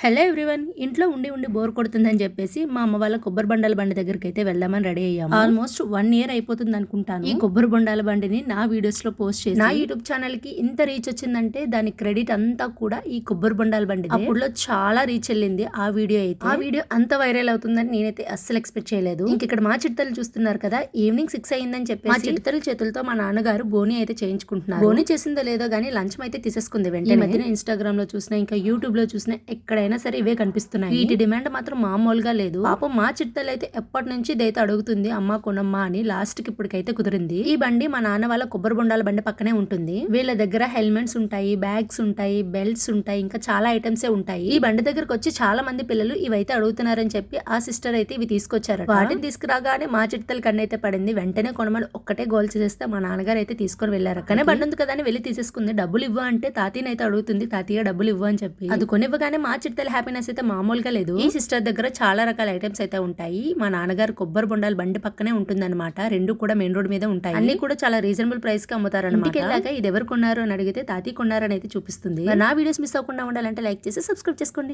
Hello everyone ఇంట్లో ఉండి ఉండి బోర్ కొడుతుందని చెప్పేసి మా అమ్మ వాళ్ళ కొబ్బరి బండాల బండి దగ్గరికి అయితే వెళ్దామని రెడీ అయ్యాము. ఆల్మోస్ట్ వన్ ఇయర్ అయిపోతుంది అనుకుంటాను ఈ కొబ్బరి బొండాల బండిని నా వీడియోస్లో పోస్ట్ చేసి నా యూట్యూబ్ ఛానల్కి ఇంత రీచ్ వచ్చిందంటే దాని క్రెడిట్ అంతా కూడా ఈ కొబ్బరి బొండాల బండి అప్పుడులో చాలా రీచ్ వెళ్ళింది ఆ వీడియో అయితే. ఆ వీడియో అంత వైరల్ అవుతుందని నేనైతే అస్సలు ఎక్స్పెక్ట్ చేయలేదు. ఇంక ఇక్కడ మా చిట్టలు చూస్తున్నారు కదా ఈవినింగ్ సిక్స్ అయిందని చెప్పి మా చిట్టల చేతులతో మా నాన్నగారు బోని అయితే చేయించుకుంటున్నారు. బోని చేసిందో లేదో గానీ లంచం అయితే తీసేసుకుంది వెంటనే. మధ్యన ఇన్స్టాగ్రామ్లో చూసినా ఇంకా యూట్యూబ్లో చూసినా ఎక్కడైనా సరే ఇవే కనిపిస్తున్నాయి. వీటి డిమాండ్ మాత్రం మామూలుగా లేదు. పాపం మా చిట్టలు అయితే ఎప్పటి నుంచి ఇదైతే అడుగుతుంది అమ్మ కొనమ్మా అని లాస్ట్కి ఇప్పటికైతే కుదిరింది. ఈ బండి మా నాన్న వాళ్ళ కొబ్బరి బొండాల బండి పక్కనే ఉంటుంది. వీళ్ళ దగ్గర హెల్మెట్స్ ఉంటాయి బ్యాగ్స్ ఉంటాయి బెల్ట్స్ ఉంటాయి ఇంకా చాలా ఐటమ్స్ ఉంటాయి. ఈ బండి దగ్గరకు వచ్చి చాలా మంది పిల్లలు ఇవైతే అడుగుతున్నారని చెప్పి ఆ సిస్టర్ అయితే ఇవి తీసుకొచ్చారు వాటిని తీసుకురాగానే మా చిట్టల కన్ను అయితే పడింది. వెంటనే కొనమని ఒక్కటే గోల్ చేసేస్తే మా నాన్నగారు అయితే తీసుకొని వెళ్ళారు కానీ బండి ఉంది కదా అని వెళ్ళి తీసేసుకుంది. డబ్బులు ఇవ్వ అంటే తాతయ్యని అడుగుతుంది తాతయ్య డబ్బులు ఇవ్వు అని చెప్పి. అది కొనివ్వగానే మా చిట్టల హ్యాపీనెస్ అయితే మామూలుగా లేదు. ఈ సిస్టర్ దగ్గర చాలా రకాల ఐటమ్స్ అయితే ఉంటాయి. మా నాన్నగారు కొబ్బరి బొండాలు బండి పక్కనే ఉంటుందన్నమాట. రెండు కూడా మెయిన్ రోడ్ మీద ఉంటాయి. అన్ని కూడా చాలా రీజనబుల్ ప్రైస్కి అమ్ముతారు అనమాట వెళ్ళాక ఇది ఎవరు కొన్నారు అని అడిగితే తాతయ్య కొన్నారని అయితే చూపిస్తుంది. నా వీడియోస్ మిస్ అవ్వకుండా ఉండాలంటే లైక్ చేసి సబ్స్క్రైబ్ చేసుకోండి.